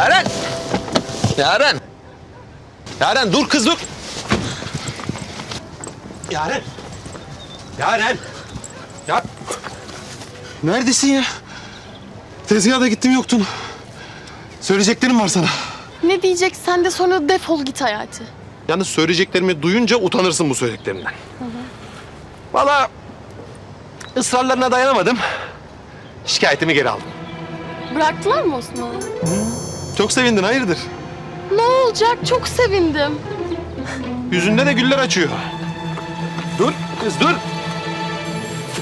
Yaren! Yaren! Yaren dur kız dur! Yaren! Yaren! Ya... Neredesin ya? Tezgaha da gittim yoktun. Söyleyeceklerim var sana. Ne diyeceksen de sonra defol git Hayati. Yalnız söyleyeceklerimi duyunca utanırsın bu söylediklerimden. Valla ısrarlarına dayanamadım. Şikayetimi geri aldım. Bıraktılar mı Osman'ı? Çok sevindin hayırdır? Ne olacak? Çok sevindim. Yüzünde de güller açıyor. Dur kız dur.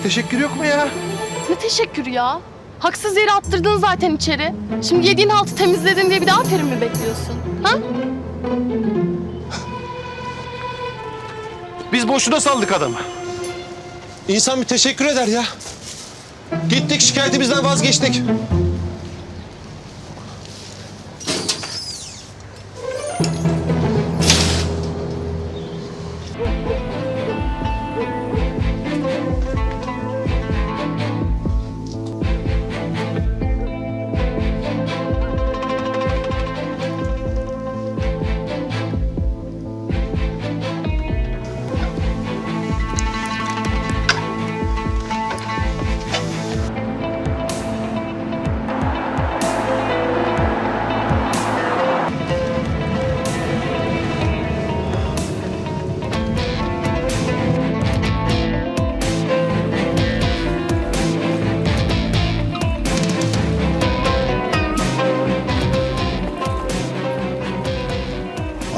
Teşekkür yok mu ya? Ne teşekkür ya. Haksız yere attırdın zaten içeri. Şimdi yediğin haltı temizledin diye bir daha aferin mi bekliyorsun? Ha? Biz boşuna saldık adamı. İnsan bir teşekkür eder ya. Gittik şikayetimizden vazgeçtik. Woo, woo.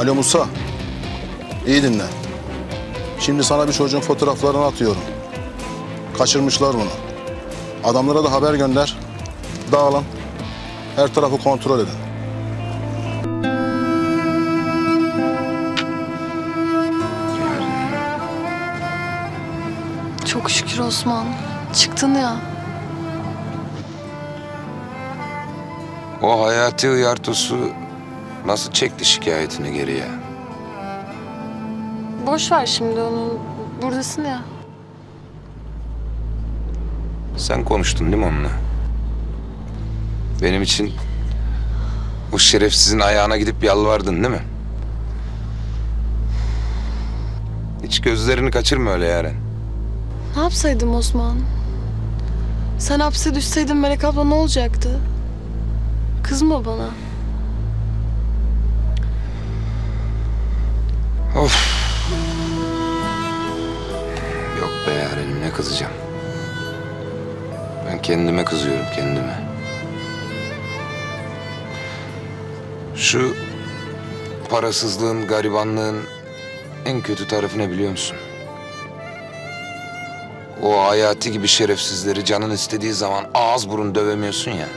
Alo Musa. İyi dinle. Şimdi sana bir çocuğun fotoğraflarını atıyorum. Kaçırmışlar bunu. Adamlara da haber gönder. Dağılın. Her tarafı kontrol edin. Çok şükür Osman. Çıktın ya. O hayati uyartusu nasıl çekti şikayetini geriye? Boş ver şimdi onu. Buradasın ya. Sen konuştun değil mi onunla? Benim için o şerefsizin ayağına gidip yalvardın değil mi? Hiç gözlerini kaçırma öyle Yaren. Ne yapsaydım Osman? Sen hapse düşseydin Melek abla ne olacaktı? Kızma bana. Of. Yok be Yaren'im ne kızacağım. Ben kendime kızıyorum kendime. Şu parasızlığın, garibanlığın en kötü tarafı ne biliyor musun? O hayati gibi şerefsizleri canın istediği zaman ağız burun dövemiyorsun ya.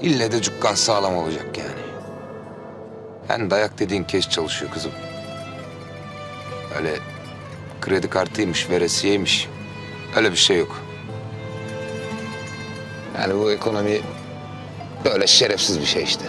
İlle de cukkan sağlam olacak yani. Yani dayak dediğin keş çalışıyor kızım. Öyle kredi kartıymış, veresiyeymiş. Öyle bir şey yok. Yani bu ekonomi böyle şerefsiz bir şey işte.